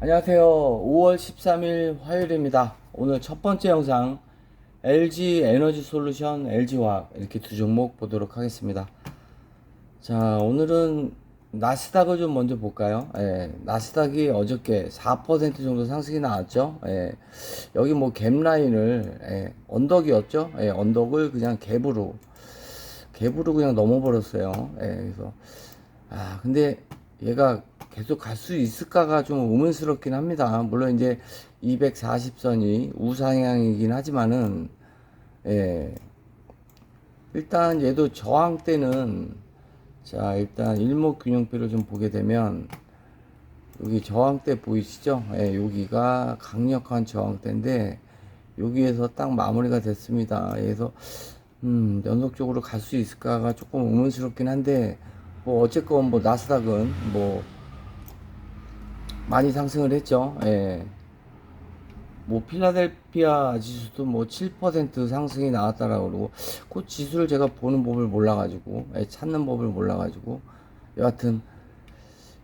안녕하세요. 5월 13일 화요일입니다. 오늘 첫 번째 영상 LG 에너지 솔루션, LG화학 이렇게 두 종목 보도록 하겠습니다. 자, 오늘은 나스닥을 좀 먼저 볼까요? 예, 나스닥이 어저께 4% 정도 상승이 나왔죠. 예, 여기 뭐 갭 라인을 예, 언덕이었죠. 예, 언덕을 그냥 갭으로 갭으로 그냥 넘어버렸어요. 예, 그래서 아 근데 얘가 계속 갈 수 있을까가 좀 의문스럽긴 합니다. 물론 이제 240선이 우상향이긴 하지만은 예 일단 얘도 저항 때는 자 일단 일목균형표를 좀 보게 되면 여기 저항대 보이시죠? 예, 여기가 강력한 저항대인데 여기에서 딱 마무리가 됐습니다. 그래서 음, 연속적으로 갈 수 있을까가 조금 의문스럽긴 한데 뭐 어쨌건 뭐 나스닥은 뭐 많이 상승을 했죠. 예. 뭐 필라델피아 지수도 뭐 7% 상승이 나왔다라고 그러고 그 지수를 제가 보는 법을 몰라가지고 예, 찾는 법을 몰라가지고 여하튼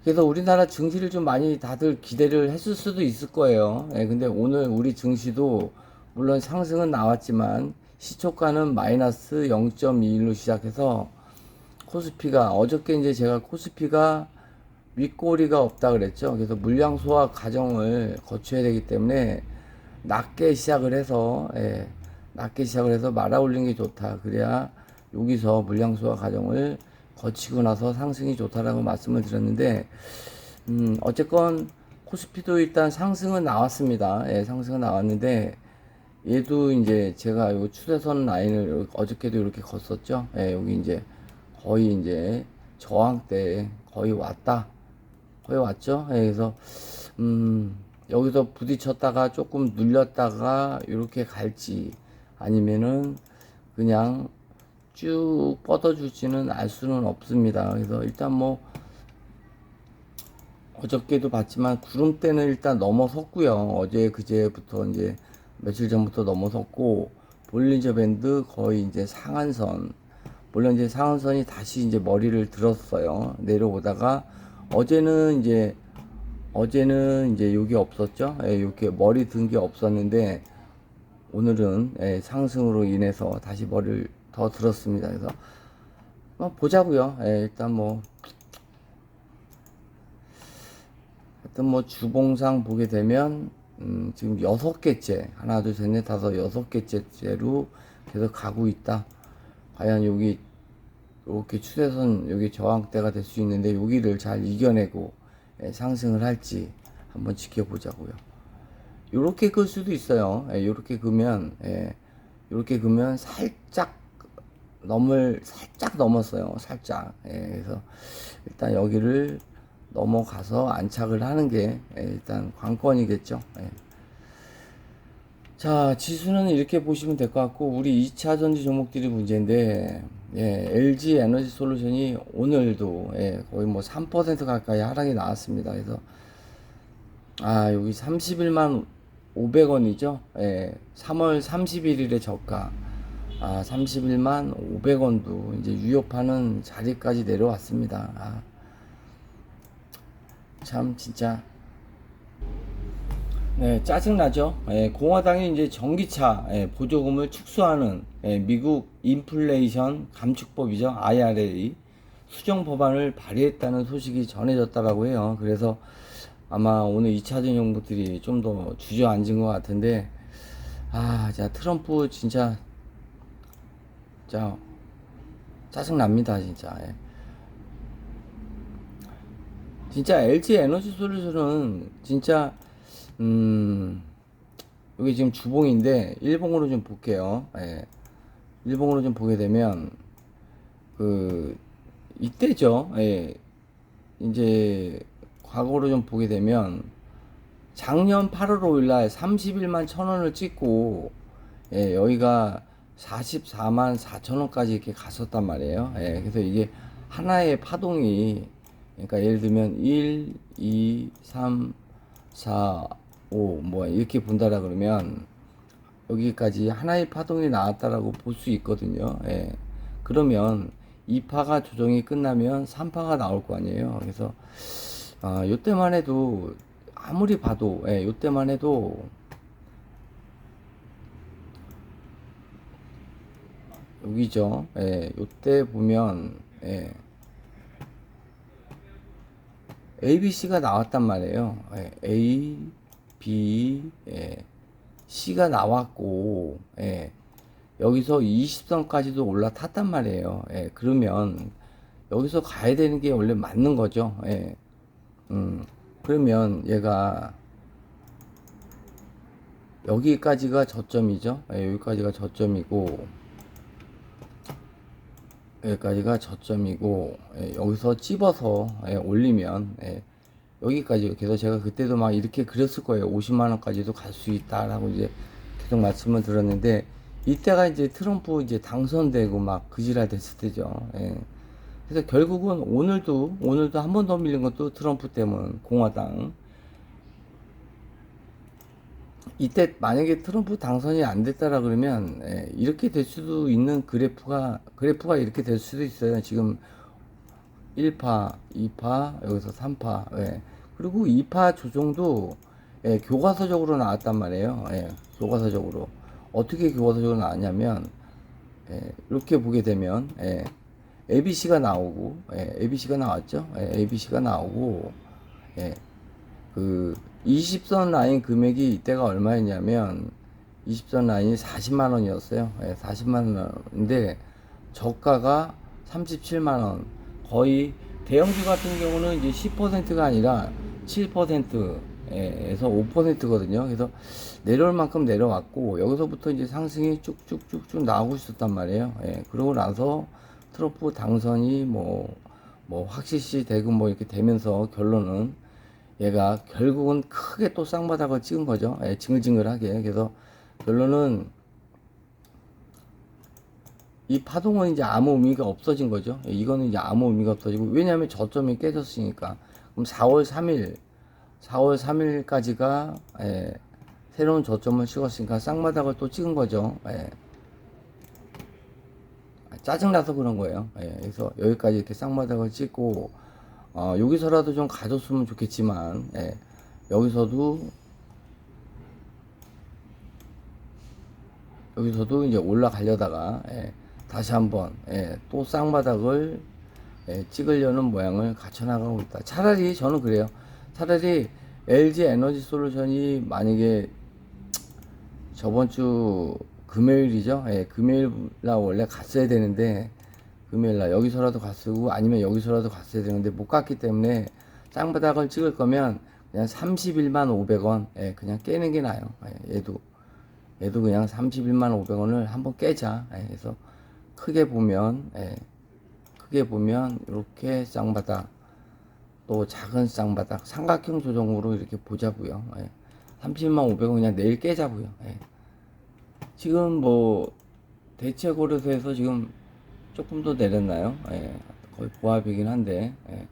그래서 우리나라 증시를 좀 많이 다들 기대를 했을 수도 있을 거예요. 예, 근데 오늘 우리 증시도 물론 상승은 나왔지만 시초가는 마이너스 0.21로 시작해서 코스피가 어저께 이제 제가 코스피가 윗꼬리가 없다 그랬죠. 그래서 물량 소화 과정을 거쳐야 되기 때문에 낮게 시작을 해서 예, 낮게 시작을 해서 말아 올리는 게 좋다. 그래야 여기서 물량 소화 과정을 거치고 나서 상승이 좋다라고 말씀을 드렸는데 음, 어쨌건 코스피도 일단 상승은 나왔습니다. 예, 상승은 나왔는데 얘도 이제 제가 요 추세선 라인을 어저께도 이렇게 걷었죠. 예, 여기 이제 거의 이제 저항대 거의 왔다. 거의 왔죠. 예, 그래서 음, 여기서 부딪혔다가 조금 눌렸다가 이렇게 갈지 아니면은 그냥 쭉 뻗어줄지는 알 수는 없습니다. 그래서 일단 뭐 어저께도 봤지만 구름대는 일단 넘어섰고요. 어제 그제부터 이제 며칠 전부터 넘어섰고 볼린저 밴드 거의 이제 상한선 물론 이제 상한선이 다시 이제 머리를 들었어요. 내려오다가 어제는 이제 어제는 이제 여기 없었죠. 예, 이렇게 머리 든 게 없었는데 오늘은 예, 상승으로 인해서 다시 머리를 더 들었습니다. 그래서 뭐 보자고요. 예, 일단 뭐 하여튼 뭐 주봉상 보게 되면 음, 지금 여섯 개째 하나 둘셋넷 다섯 여섯 개째로 계속 가고 있다. 과연 여기 이렇게 추세선 여기 저항대가 될 수 있는데 여기를 잘 이겨내고 예, 상승을 할지 한번 지켜보자고요. 요렇게 그 수도 있어요. 예, 요렇게 그면 예, 요렇게 그면 살짝 넘을 살짝 넘었어요. 살짝. 예, 그래서 일단 여기를 넘어가서 안착을 하는 게 예, 일단 관건이겠죠. 예. 자, 지수는 이렇게 보시면 될 것 같고, 우리 2차 전지 종목들이 문제인데, 예, LG 에너지 솔루션이 오늘도, 예, 거의 뭐 3% 가까이 하락이 나왔습니다. 그래서, 아, 여기 31만 500원이죠. 예, 3월 31일에 저가, 아, 31만 500원도 이제 위협하는 자리까지 내려왔습니다. 아, 참, 진짜. 네, 짜증나죠. 예, 공화당이 이제 전기차 예, 보조금을 축소하는 예, 미국 인플레이션 감축법이죠. IRA 수정 법안을 발의했다는 소식이 전해졌다라고 해요. 그래서 아마 오늘 2차전 정부들이 좀 더 주저앉은 것 같은데 아, 자 트럼프 진짜 자 짜증납니다, 진짜. 예. 진짜 LG 에너지 솔루션은 진짜 음, 여기 지금 주봉인데, 일봉으로 좀 볼게요. 예. 일봉으로 좀 보게 되면, 그, 이때죠. 예. 이제, 과거로 좀 보게 되면, 작년 8월 5일 날 31만 천 원을 찍고, 예, 여기가 44만 4천 원까지 이렇게 갔었단 말이에요. 예, 그래서 이게 하나의 파동이, 그러니까 예를 들면 1, 2, 3, 4, 5, 뭐 이렇게 본다라 그러면 여기까지 하나의 파동이 나왔다라고 볼 수 있거든요. 예. 그러면 2파가 조정이 끝나면 3파가 나올 거 아니에요. 그래서 아, 요때만 해도 아무리 봐도 예, 요때만 해도 여기죠. 예, 요때 보면 예, A, B, C가 나왔단 말이에요. 예, A, B, 예, C가 나왔고 예, 여기서 20선까지도 올라탔단 말이에요. 예, 그러면 여기서 가야 되는 게 원래 맞는 거죠. 예. 음, 그러면 얘가 여기까지가 저점이죠. 예, 여기까지가 저점이고 여기까지가 저점이고 예, 여기서 찝어서 예, 올리면 예, 여기까지 그래서 제가 그때도 막 이렇게 그렸을 거예요. 50만 원까지도 갈 수 있다라고 이제 계속 말씀을 드렸는데 이때가 이제 트럼프 이제 당선되고 막 그지라 됐을 때죠. 예. 그래서 결국은 오늘도 오늘도 한 번 더 밀린 것도 트럼프 때문 공화당 이때 만약에 트럼프 당선이 안 됐다라 그러면 예, 이렇게 될 수도 있는 그래프가 그래프가 이렇게 될 수도 있어요. 지금 1파, 2파, 여기서 3파. 예. 그리고 2파 조정도 예, 교과서적으로 나왔단 말이에요. 예, 교과서적으로. 어떻게 교과서적으로 나왔냐면 예, 이렇게 보게 되면 예, ABC가 나오고 예, ABC가 나왔죠. 예, ABC가 나오고 예, 그 20선 라인 금액이 이때가 얼마였냐면 20선 라인이 40만 원이었어요. 예, 40만 원인데 저가가 37만 원. 거의 대형주 같은 경우는 이제 10%가 아니라 7%에서 5%거든요. 그래서 내려올 만큼 내려왔고 여기서부터 이제 상승이 쭉쭉쭉쭉 나오고 있었단 말이에요. 예, 그러고 나서 트럼프 당선이 뭐, 뭐 확실시 되고 뭐 이렇게 되면서 결론은 얘가 결국은 크게 또 쌍바닥을 찍은 거죠. 예, 징글징글하게. 그래서 결론은 이 파동은 이제 아무 의미가 없어진 거죠. 예, 이거는 이제 아무 의미가 없어지고 왜냐하면 저점이 깨졌으니까. 그럼 4월 3일, 4월 3일까지가 예, 새로운 저점을 찍었으니까 쌍바닥을 또 찍은 거죠. 예. 짜증나서 그런 거예요. 예, 그래서 여기까지 이렇게 쌍바닥을 찍고 어, 여기서라도 좀 가졌으면 좋겠지만 예, 여기서도 여기서도 이제 올라가려다가 예, 다시 한번 예, 또 쌍바닥을 예, 찍으려는 모양을 갖춰나가고 있다. 차라리 저는 그래요. 차라리 LG 에너지 솔루션이 만약에 저번 주 금요일이죠. 예, 금요일 날 원래 갔어야 되는데 금요일 날 여기서라도 갔으고 아니면 여기서라도 갔어야 되는데 못 갔기 때문에 쌍바닥을 찍을 거면 그냥 31만 500원 예, 그냥 깨는 게 나아요. 예, 얘도 얘도 그냥 31만 500원을 한번 깨자. 예, 그래서 크게 보면 예, 크게 보면 이렇게 쌍바닥 또 작은 쌍바닥 삼각형 조정으로 이렇게 보자고요. 예. 30만 500원 그냥 내일 깨자고요. 예. 지금 뭐 대체 고려소에서 지금 조금 더 내렸나요? 예. 거의 보합이긴 한데 예.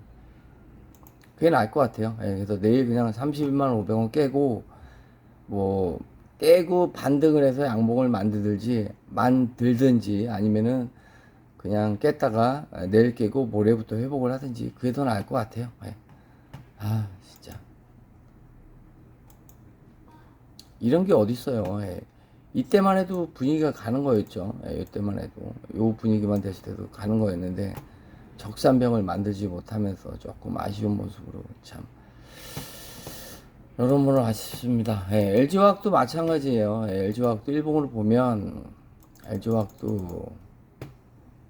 그게 나을 것 같아요. 예. 그래서 내일 그냥 31만 500원 깨고 뭐 깨고 반등을 해서 양봉을 만들든지 만들든지 아니면은 그냥 깼다가 내일 깨고 모레부터 회복을 하든지 그게 더 나을 것 같아요. 예. 아 진짜 이런 게 어디 있어요. 예. 이때만 해도 분위기가 가는 거였죠. 예, 이때만 해도 요 분위기만 됐을 때도 가는 거였는데 적산병을 만들지 못하면서 조금 아쉬운 모습으로 참 여러모로 아쉽습니다. 예, LG화학도 마찬가지예요. 예, LG화학도 일봉으로 보면 LG화학도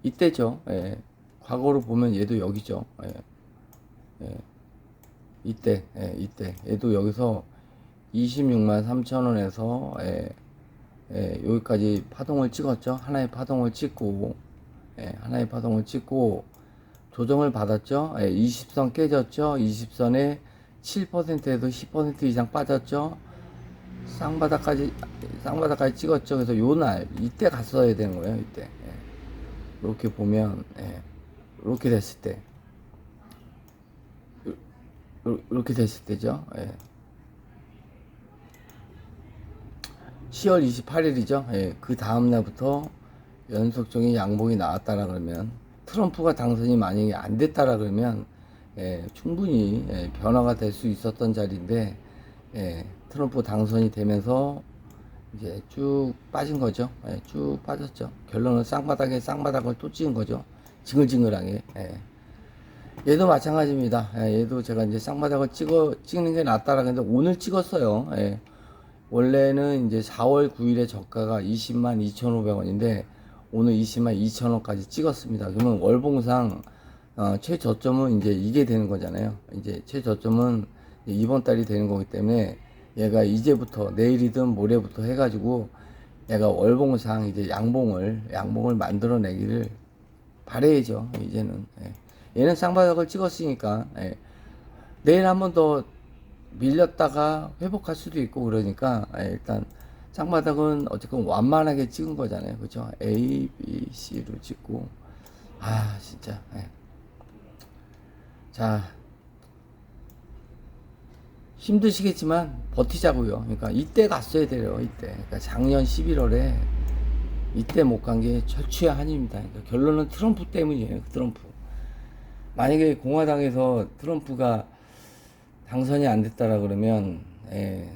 이때죠. 예, 과거로 보면 얘도 여기죠. 예, 예, 이때, 예, 이때 얘도 여기서 26만 3천 원에서 예, 예, 여기까지 파동을 찍었죠. 하나의 파동을 찍고, 예, 하나의 파동을 찍고, 조정을 받았죠. 예, 20선 깨졌죠. 20선에 7%에도 10% 이상 빠졌죠. 쌍바닥까지, 쌍바닥까지 찍었죠. 그래서 요 날, 이때 갔어야 되는 거예요. 이때. 예. 이렇게 보면, 예, 이렇게 됐을 때. 요- 이렇게 됐을 때죠. 예. 10월 28일이죠. 예, 그 다음 날부터 연속적인 양봉이 나왔다라 그러면 트럼프가 당선이 만약에 안 됐다라 그러면 예, 충분히 예, 변화가 될 수 있었던 자리인데 예, 트럼프 당선이 되면서 이제 쭉 빠진 거죠. 예, 쭉 빠졌죠. 결론은 쌍바닥에 쌍바닥을 또 찍은 거죠. 징글징글하게. 예. 얘도 마찬가지입니다. 예, 얘도 제가 이제 쌍바닥을 찍어 찍는 게 낫다라고 했는데 오늘 찍었어요. 예. 원래는 이제 4월 9일에 저가가 20만 2,500원인데 오늘 20만 2,000원까지 찍었습니다. 그러면 월봉상 어, 최저점은 이제 이게 되는 거잖아요. 이제 최저점은 이번 달이 되는 거기 때문에 얘가 이제부터 내일이든 모레부터 해가지고 얘가 월봉상 이제 양봉을 양봉을 만들어내기를 바래야죠. 이제는 예. 얘는 쌍바닥을 찍었으니까 예. 내일 한 번 더 밀렸다가 회복할 수도 있고 그러니까 예, 일단 쌍바닥은 어쨌건 완만하게 찍은 거잖아요. 그죠? A, B, C로 찍고 아 진짜 예. 자 힘드시겠지만 버티자고요. 그러니까 이때 갔어야 돼요. 이때. 그러니까 작년 11월에 이때 못 간 게 철추의 한입니다. 그러니까 결론은 트럼프 때문이에요. 트럼프. 만약에 공화당에서 트럼프가 당선이 안 됐다라 그러면 예,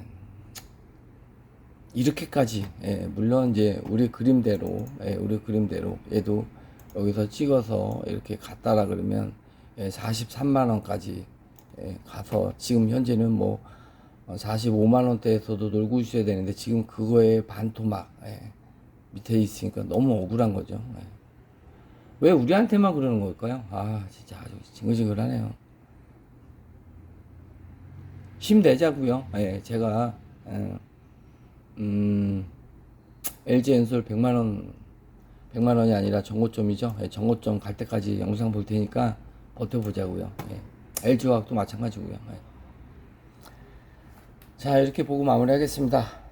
이렇게까지 예, 물론 이제 우리 그림대로 예, 우리 그림대로 얘도 여기서 찍어서 이렇게 갔다라 그러면 예, 43만 원까지 예, 가서 지금 현재는 뭐 45만 원대에서도 놀고 있어야 되는데 지금 그거에 반토막 예, 밑에 있으니까 너무 억울한 거죠. 예. 왜 우리한테만 그러는 걸까요? 아 진짜 아주 징글징글하네요. 힘내자고요. 예, 제가 예, 음, LG 엔솔 100만 원 100만 원이 아니라 정고점이죠. 예, 정고점 갈 때까지 영상 볼 테니까 버텨보자고요. 예. LG 화학도 마찬가지고요. 예. 자 이렇게 보고 마무리하겠습니다.